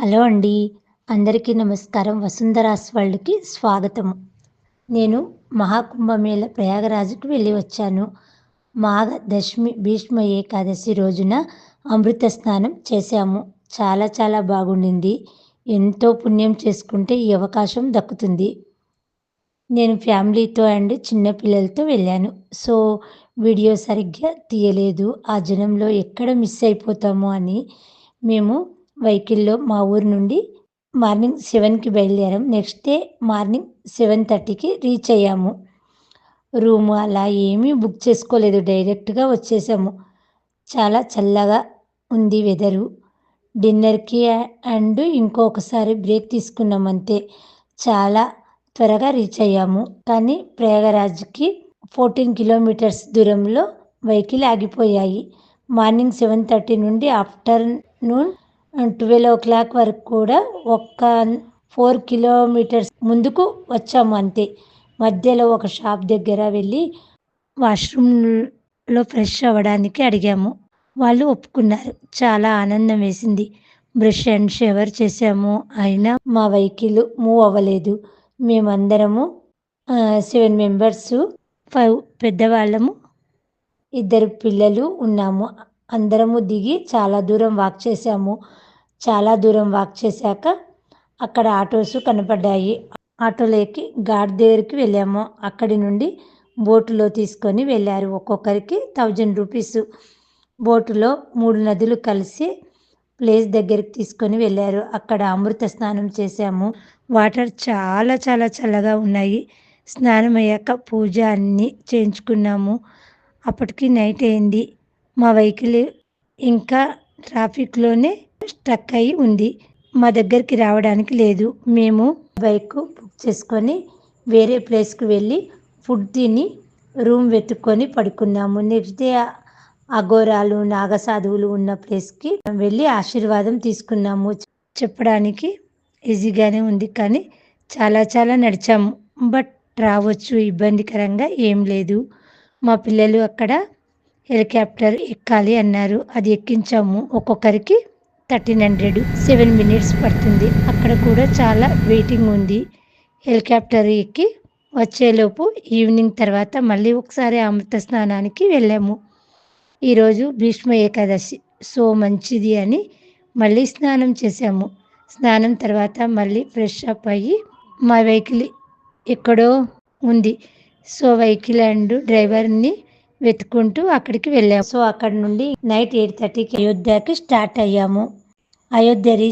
Hello అండి. అందరికీ నమస్కారం. వసుంధరాస్ వాళ్ళకి స్వాగతం నేను మహాకుంభమేళ ప్రయాగరాజుకు వెళ్ళి వచ్చాను. మాఘ దశమి భీష్మ ఏకాదశి రోజున అమృత స్నానం చేశాము. చాలా చాలా బాగుండింది. ఎంతో పుణ్యం చేసుకుంటే ఈ అవకాశం దక్కుతుంది. నేను ఫ్యామిలీతో అండ్ చిన్నపిల్లలతో వెళ్ళాను. సో వీడియో సరిగ్గా తీయలేదు. ఆ జనంలో ఎక్కడ మిస్ అయిపోతామో అని మేము వెహికల్లో మా ఊరు నుండి మార్నింగ్ సెవెన్కి బయలుదేరాం. నెక్స్ట్ డే మార్నింగ్ సెవెన్ థర్టీకి రీచ్ అయ్యాము. రూము అలా ఏమీ బుక్ చేసుకోలేదు. డైరెక్ట్గా వచ్చేసాము. చాలా చల్లగా ఉంది వెదరు. డిన్నర్కి అండ్ ఇంకొకసారి బ్రేక్ తీసుకున్నాం అంతే. చాలా త్వరగా రీచ్ అయ్యాము. కానీ ప్రయాగరాజ్కి ఫోర్టీన్ కిలోమీటర్స్ దూరంలో వెహికల్ ఆగిపోయాయి. మార్నింగ్ సెవెన్ థర్టీ నుండి ఆఫ్టర్నూన్ ట్వెల్వ్ ఓ క్లాక్ వరకు కూడా ఒక్క ఫోర్ కిలోమీటర్స్ ముందుకు వచ్చాము అంతే. మధ్యలో ఒక షాప్ దగ్గర వెళ్ళి వాష్రూమ్లో ఫ్రెష్ అవ్వడానికి అడిగాము. వాళ్ళు ఒప్పుకున్నారు. చాలా ఆనందం వేసింది. బ్రష్ అండ్ షవర్ చేసాము అయినా మా వెహికల్ మూవ్ అవ్వలేదు. మేమందరము సెవెన్ మెంబర్స్ ఫైవ్ పెద్దవాళ్ళము ఇద్దరు పిల్లలు ఉన్నాము. అందరము దిగి చాలా దూరం వాక్ చేసాము చాలా దూరం వాక్ చేశాక అక్కడ ఆటోస్ కనపడ్డాయి. ఆటోలో ఎక్కి ఘాట్ దగ్గరికి వెళ్ళాము. అక్కడి నుండి బోటులో తీసుకొని వెళ్ళారు. ఒక్కొక్కరికి థౌజండ్ రూపీస్ బోటులో మూడు నదులు కలిసి ప్లేస్ దగ్గరికి తీసుకొని వెళ్ళారు. అక్కడ అమృత స్నానం చేశాము. వాటర్ చాలా చాలా చల్లగా ఉన్నాయి. స్నానం అయ్యాక పూజ అన్నీ చేయించుకున్నాము. అప్పటికి నైట్ అయింది. మా వెహికల్ ఇంకా ట్రాఫిక్లోనే స్ట్రక్ అయి ఉంది. మా దగ్గరికి రావడానికి లేదు. మేము బైక్ బుక్ చేసుకొని వేరే ప్లేస్కి వెళ్ళి ఫుడ్ తిని రూమ్ వెతుక్కొని పడుకున్నాము. నెక్స్ట్ డే అఘోరాలు నాగసాధువులు ఉన్న ప్లేస్కి వెళ్ళి ఆశీర్వాదం తీసుకున్నాము. చెప్పడానికి ఈజీగానే ఉంది కానీ చాలా చాలా నడిచాము. బట్ రావచ్చు ఇబ్బందికరంగా ఏం లేదు. మా పిల్లలు అక్కడ హెలికాప్టర్ ఎక్కాలి అన్నారు. అది ఎక్కించాము. ఒక్కొక్కరికి థర్టీన్ హండ్రెడ్ సెవెన్ మినిట్స్ పడుతుంది. అక్కడ కూడా చాలా వెయిటింగ్ ఉంది. హెలికాప్టర్ ఎక్కి వచ్చేలోపు ఈవినింగ్ తర్వాత మళ్ళీ ఒకసారి అమృత స్నానానికి వెళ్ళాము. ఈరోజు భీష్మ ఏకాదశి సో మంచిది అని మళ్ళీ స్నానం చేసాము స్నానం తర్వాత మళ్ళీ ఫ్రెష్ అప్ అయ్యి మా వెహికల్ ఎక్కడో ఉంది. సో వెహికల్ అండ్ డ్రైవర్ని వెతుకుంటూ అక్కడికి వెళ్ళాము. సో అక్కడ నుండి నైట్ ఎయిట్ థర్టీకి అయోధ్యకి స్టార్ట్ అయ్యాము. అయోధ్య రీచ్